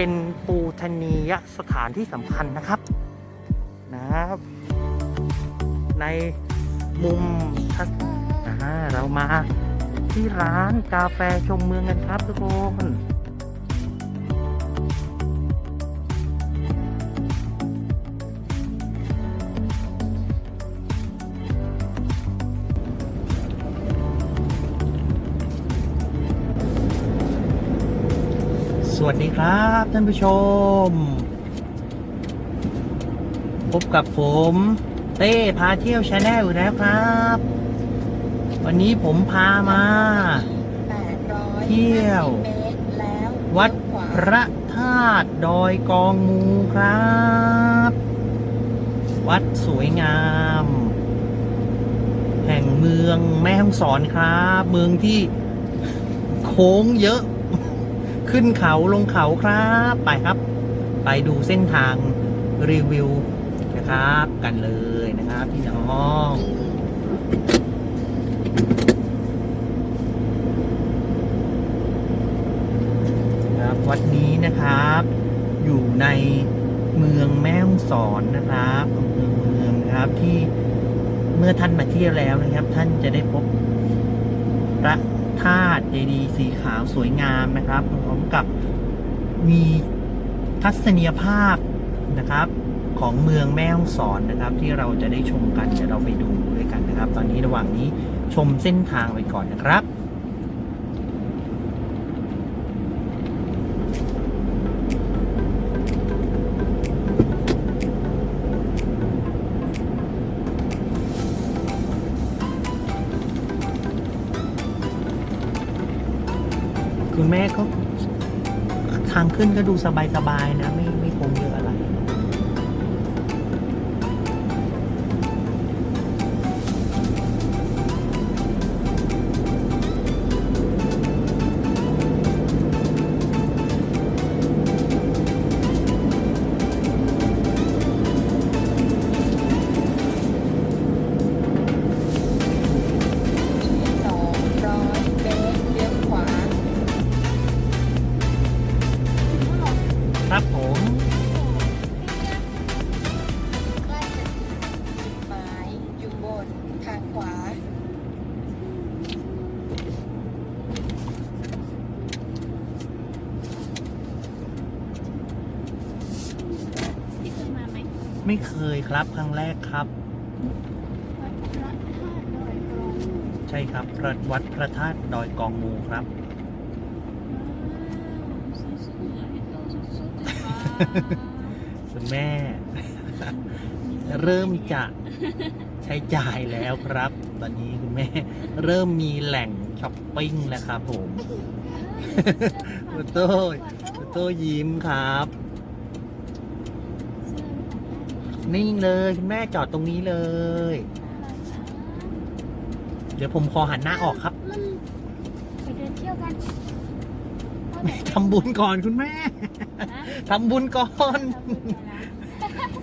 เป็นปูชนียสถานที่สำคัญนะครับนะครับ ในมุมทัศอ่าเรามาที่ร้านกาแฟชมเมืองกันครับทุกคน วัสดีครับท่านผู้ชม พบกับผม เต้พาเที่ยวชาแนลอีกแล้วครับ วันนี้ผมพามา เที่ยว วัดพระธาตุดอยกองมูครับ วัดสวยงาม แห่งเมืองแม่ฮ่องสอนครับ เมืองที่โค้งเยอะ ขึ้นเขาลงเขาครับไปครับ ไปดูเส้นทางรีวิวนะครับ กันเลยนะครับพี่น้องครับวัดนี้นะครับ อยู่ในเมืองแม่ฮ่องสอนนะครับอำเภอเมืองครับที่เมื่อท่านมาเที่ยวแล้วนะครับ ท่านจะได้พบพระ ธาตุเจดีย์สีขาวสวยงามนะครับพร้อมกับมีทัศนียภาพนะครับของเมืองแม่ฮ่องสอนนะครับ ที่เราจะได้ชมกันเดี๋ยวเราไปดูด้วยกันนะครับ ตอนนี้ระหว่างนี้ชมเส้นทางไปก่อนนะครับ คุณแม่ก็ทางขึ้นก็ดูสบายๆนะไม่ ครับผมใกล้จะถึงจุดหมายอยู่บนทางขวา ที่เคยมาไหมไม่เคยครับครั้งแรกครับ วัดพระธาตุดอยกรอง ใช่ครับพระวัดพระธาตุดอยกองมูครับ สวยๆให้โตสุดๆเลย คุณแม่ เริ่มจะใช้จ่ายแล้วครับ ตอนนี้คุณแม่ เริ่มมีแหล่งช้อปปิ้งแล้วครับผมโอโต้โอโต้ยิ้มครับ นิ่งเลยคุณแม่จอดตรงนี้เลย เดี๋ยวผมขอหันหน้าออกครับ ไปเดินเที่ยวกัน ทำบุญก่อนคุณแม่นะทำบุญก่อนทำบุญกันนะ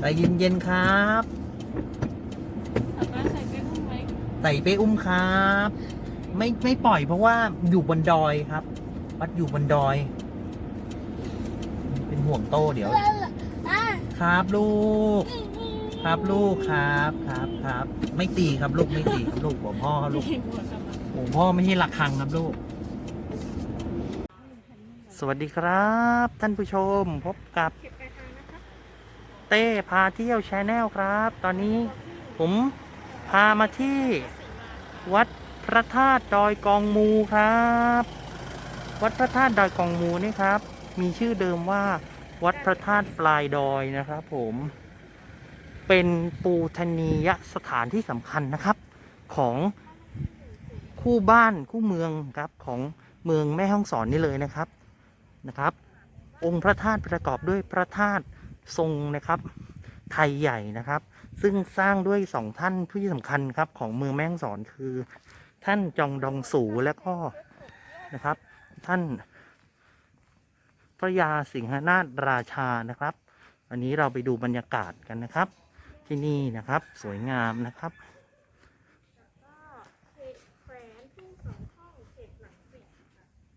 ใจเย็นๆครับเอาป้าใส่ไปหุ้มไว้ใส่ไปอุ้มครับ ไม่ไม่ปล่อยเพราะว่าอยู่บนดอยครับ วัดอยู่บนดอย เป็นห่วงโต้เดี๋ยว ครับลูก ครับลูกครับครับครับ ไม่ตีครับลูกไม่ตีครับลูกหัวพ่อครับลูก เห็นหัวกลับมาหัวพ่อไม่ใช่ระฆังครับลูก สวัสดีครับ ท่านผู้ชมพบกับเก็บปลายทางนะคะเต้พาเที่ยวชาแนลครับ ตอนนี้ผมพามาที่วัดพระธาตุดอยกองมูครับ วัดพระธาตุดอยกองมูนี่ครับ มีชื่อเดิมว่าวัดพระธาตุปลายดอยนะครับ ผม เป็นปูชนียสถานที่สำคัญนะครับ ของ คู่บ้านคู่เมืองครับของเมืองแม่ฮ่องสอนนี่เลยนะครับนะครับ องค์พระธาตุประกอบด้วยพระธาตุทรงนะครับไทยใหญ่นะครับ ซึ่งสร้างด้วยสองท่านที่สำคัญครับของเมืองแม่ฮ่องสอนคือ ท่านจองดองสูและก็นะครับ ท่านพระยาสิงหนาถราชานะครับ อันนี้เราไปดูบรรยากาศกันนะครับ ที่นี่นะครับสวยงามนะครับ แขว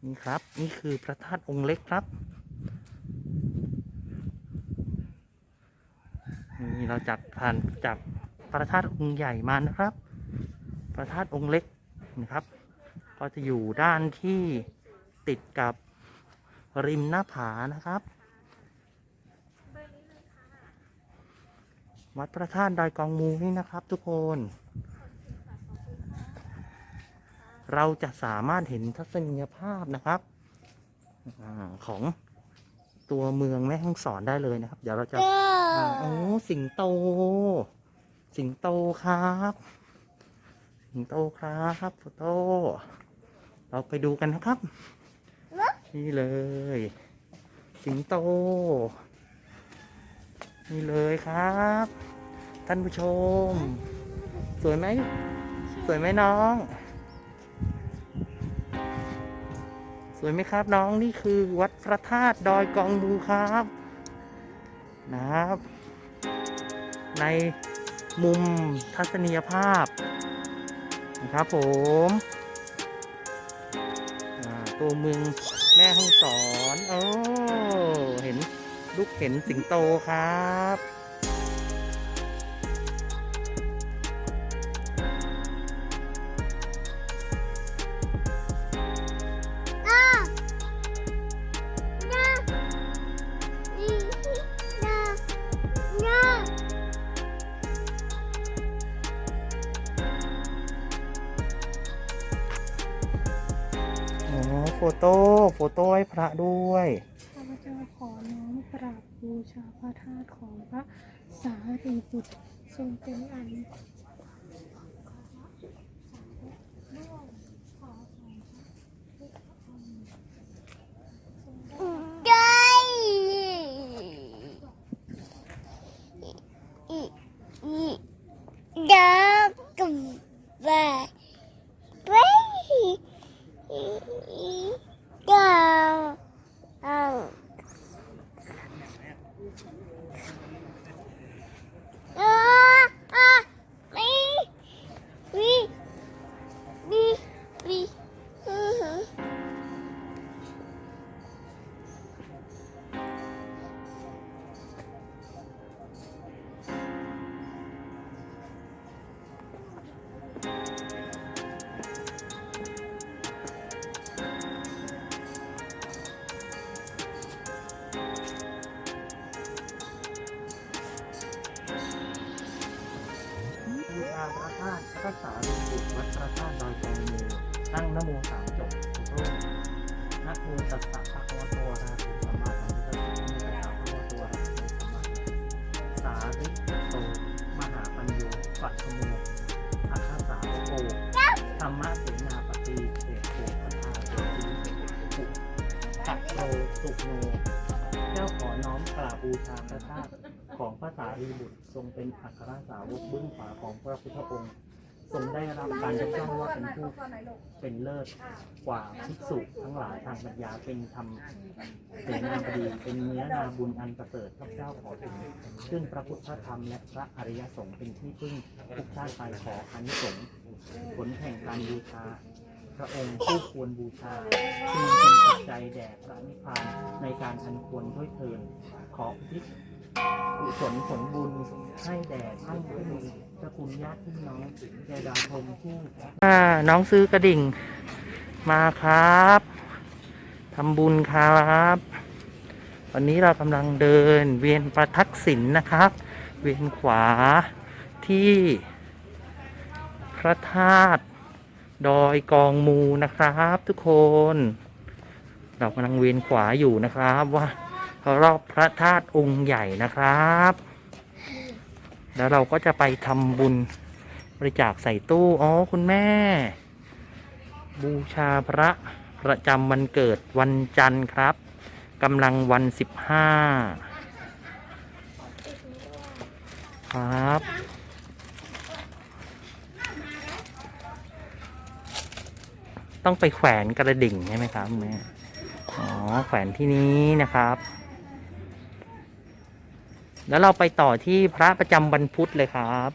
นี่ครับ นี่คือพระธาตุองค์เล็กครับนี่เราจัดผ่านจากพระธาตุองค์ใหญ่มานะครับ พระธาตุองค์เล็กนะครับ ก็จะอยู่ด้านที่ติดกับริมหน้าผานะครับ วัดพระธาตุดอยกองมูนี่นะครับทุกคน เราจะสามารถเห็นทัศนียภาพนะครับอาของตัวเมืองแม่ฮ่องสอนได้เลยนะครับ เดี๋ยวเราจะอ่าโอ้สิงโต สิงโตครับ สิงโตครับโฟโต้เราไปดูกันนะครับ นี่เลย สิงโต นี่เลยครับ ท่านผู้ชม สวยไหม สวยไหมน้อง วยไหมครับน้องนี่คือวัดพระธาตุดอยกองมูครับนะครับ ในมุมทัศนียภาพนะครับผมตัวเมืองแม่ห้องสอน โอ้ เห็นลูกเห็นสิงโตครับ ฟโต้โฟโต้ให้พระด้วยข้าพเจ้าขอน้อมกราบบูชาพระธาตุของพระสารีบุตรทรงเป็นอัน baby. นะโมตัสสะภะคะวตอะระสัมาสัมพุทธัสสะนะโมตัสสะภะคะวตอะระหะโตสัมาสัมพุทธัสสะสาริโตมหาปัญโยปัตถโมอัคคสาวโกธรรมะเสนาปฏิเสโกปทาเสสีปุตัโตสุโนเจ้าขอน้อมกราบบูชาพระธาตุของพระสารีบุตรทรงเป็นอัครสาวกเบื้องขวาของพระพุทธองค์ ทรงได้รับการยกย่องว่าเป็นผู้เป็นเลิศกว่าภิกษุทั้งหลายทางปัญญาเป็นธรรมเสนาบดีเป็นเนื้อนาบุญอันประเสริฐข้าพเจ้าขอถึงซึ่งพระพุทธธรรมและพระอริยสงฆ์เป็นที่พึ่งทุกชาติไปขออานิสงส์ผลแห่งการบูชาพระองค์ผู้ควรบูชาจึงเป็นปัจจัยแด่พระนิพพานในการอันควรด้วยเทินขออุทิศกุศลผลบุญให้แด่ท่านผู้มี พระคุณญาติพี่น้องแด่ดาวชมผู้อ่าน้องซื้อกระดิ่งมาครับทำบุญครับ วันนี้เรากำลังเดินเวียนประทักษิณนะครับ เวียนขวาที่พระธาตุดอยกองมูนะครับทุกคน เรากำลังเวียนขวาอยู่นะครับว่ารอบพระธาตุองค์ใหญ่นะครับ แล้วเราก็จะไปทำบุญบริจาคใส่ตู้ อ๋อ คุณแม่ บูชาพระประจำวันเกิดวันจันทร์ครับกำลังวันสิบห้าครับ ต้องไปแขวนกระดิ่งใช่ไหมครับแม่อ๋อ แขวนที่นี้นะครับ แล้วเราไปต่อที่พระประจำวันพุธเลยครับ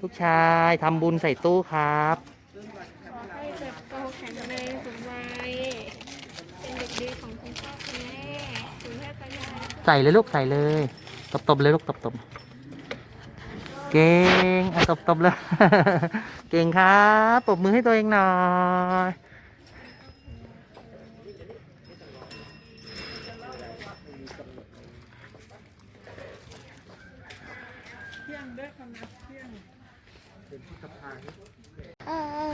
ลูกชายทำบุญใส่ตู้ครับ ขอให้เติบโตแข็งแรงสมวัยเป็นเด็กดีของคุณพ่อคุณแม่คุณแม่ตายายใส่เลยลูกใส่เลย ตบตบๆเลยลูกตบตบๆเก่งอะตบตบๆเลย เก่งครับปรบมือให้ตัวเองหน่อย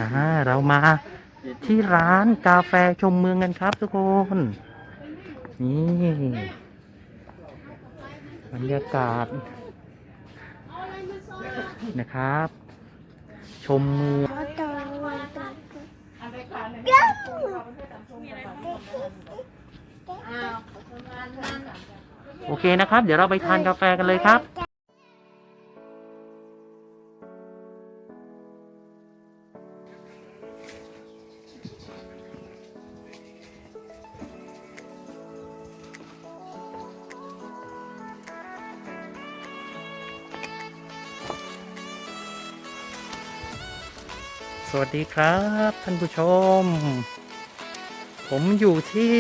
อ่าเรามาที่ร้านกาแฟชมเมืองกันครับทุกคน นี่บรรยากาศนะครับ ชมเมืองโอเคนะครับ เดี๋ยวเราไปทานกาแฟกันเลยครับ วัสดีครับท่านผู้ชม ผมอยู่ที่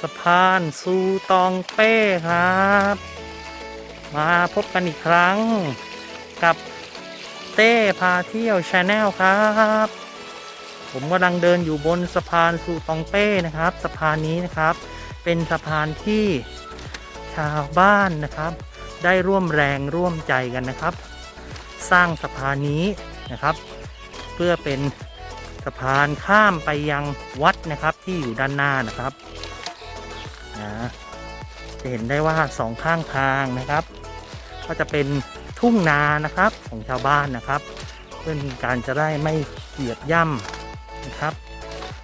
สะพานซูตองเป้ครับ มาพบกันอีกครั้งกับเต้พาเที่ยวชาแนลครับ ผมกำลังเดินอยู่บนสะพานซูตองเป้นะครับ สะพานนี้นะครับ เป็นสะพานที่ชาวบ้านนะครับ ได้ร่วมแรงร่วมใจกันนะครับ สร้างสะพานนี้นะครับ เพื่อเป็นสะพานข้ามไปยังวัดนะครับที่อยู่ด้านหน้านะครับนะจะเห็นได้ว่าสองข้างทางนะครับ ก็จะเป็นทุ่งนานะครับของชาวบ้านนะครับ เพื่อการจะได้ไม่เหยียบย่ำนะครับ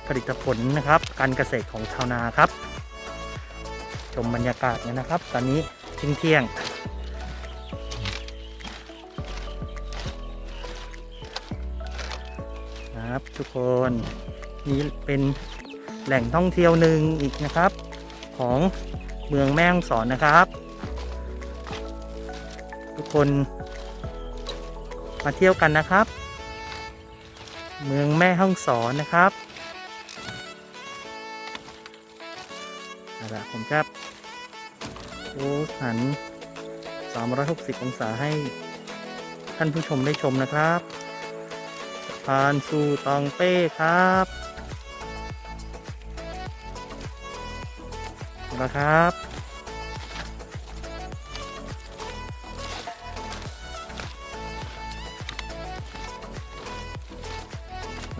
ผลิตผลนะครับการเกษตรของชาวนาครับ ชมบรรยากาศนนะครับ ตอนนี้เที่ยงเที่ยง ๆครับทุกคนนี่เป็นแหล่งท่องเที่ยวหนึ่งอีกนะครับ ของเมืองแม่ฮ่องสอนนะครับ ทุกคนมาเที่ยวกันนะครับ เมืองแม่ฮ่องสอนนะครับเอาละผมจะดูหัน 360 องศาให้ท่านผู้ชมได้ชมนะครับ พานสู่ตองเป้ครับนะครับ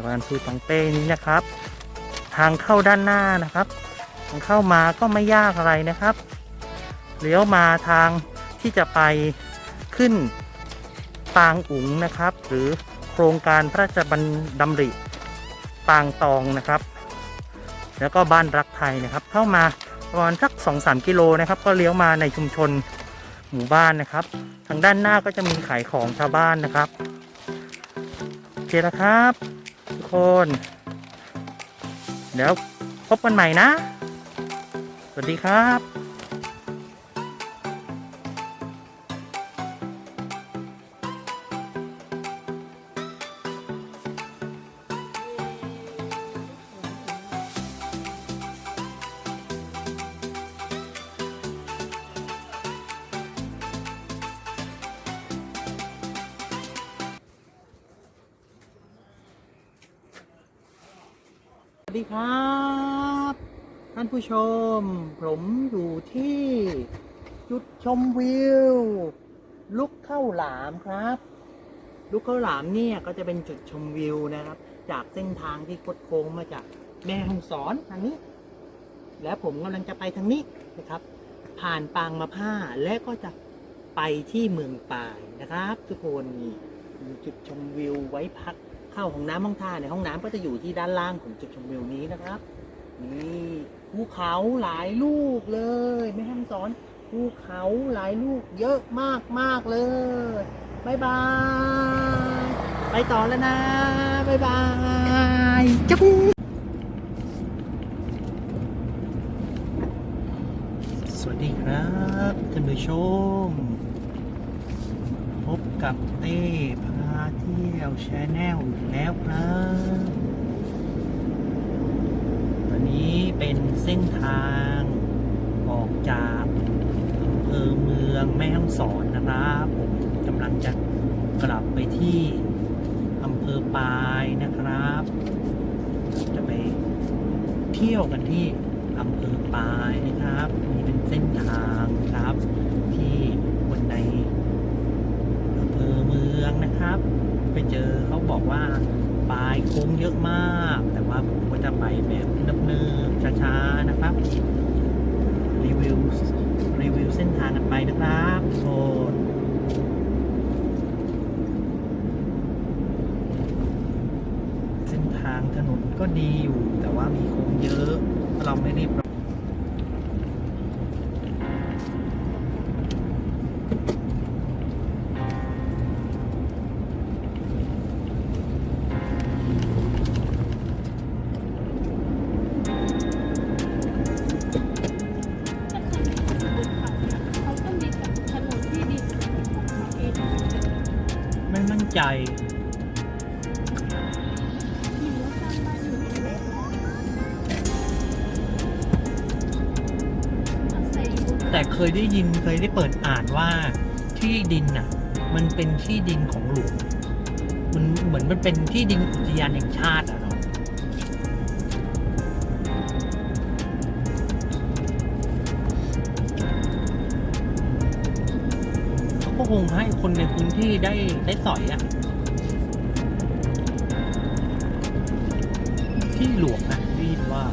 พานสู่ตองเป้นี้นะครับ ทางเข้าด้านหน้านะครับทางเข้ามาก็ไม่ยากอะไรนะครับเลี้ยวมาทางที่จะไปขึ้นปางอุ๋งนะครับ หรือ รงการพระราชบัญดำริปางตองนะครับ แล้วก็บ้านรักไทยนะครับ เข้ามาประมาณสัก 2-3 กิโลนะครับ ก็เลี้ยวมาในชุมชนหมู่บ้านนะครับ ทางด้านหน้าก็จะมีขายของชาวบ้านนะครับโอเคแล้วครับ ทุกคนเดี๋ยวพบกันใหม่นะ สวัสดีครับ สวัสดีครับ ท่านผู้ชม ผมอยู่ที่จุดชมวิว ลุกเข้าหลามครับ ลุกเข้าหลามเนี่ยก็จะเป็นจุดชมวิวนะครับ จากเส้นทางที่คดโค้งมาจากแม่ฮ่องสอนทางนี้ แล้วผมกำลังจะไปทางนี้นะครับ ผ่านปางมะผ้าและก็จะไปที่เมืองปายนะครับ ทุกคนมีจุดชมวิวไว้พัก เข้าห้องน้ำห้องท่าในห้องน้ำก็จะอยู่ที่ด้านล่างของจุดชมวิวนี้นะครับ นี่ภูเขาหลายลูกเลยไม่ห้ามสอนภูเขาหลายลูกเยอะมากมากเลยบายบาย ไปต่อแล้วนะบายบายจุ๊บสวัสดีครับท่านผู้ชม พบกับเต้พาเที่ยวแชนแนลอีกแล้วครับวันนี้เป็นเส้นทางออกจากอำเภอเมืองแม่ฮ่องสอนนะครับผมกำลังจะกลับไปที่อำเภอปายนะครับ จะไปเที่ยวกันที่อำเภอปายนะครับนี่เป็นเส้นทางครับ ที่วันในอำเภอเมืองนะครับ ไปเจอเขาบอกว่าปลายโค้งเยอะมาก แต่ว่าผมก็จะไปแบบเนิบๆช้าๆนะครับ รีวิวรีวิวเส้นทางกันไปนะครับโอ้เส้นทางถนนก็ดีอยู่ แต่ว่ามีโค้งเยอะ เราไม่รีบ ใจแบบอาศัยอยู่บนแต่เคยได้ยินเคยได้เปิดอ่านว่าที่ดินน่ะ มันเป็นที่ดินของหลวงมันเหมือนมันเป็นที่ดินอุทยานแห่งชาติอะเนาะ คงให้คนในพื้นที่ได้ได้สอยอะที่หลวงนะได้ยินว่า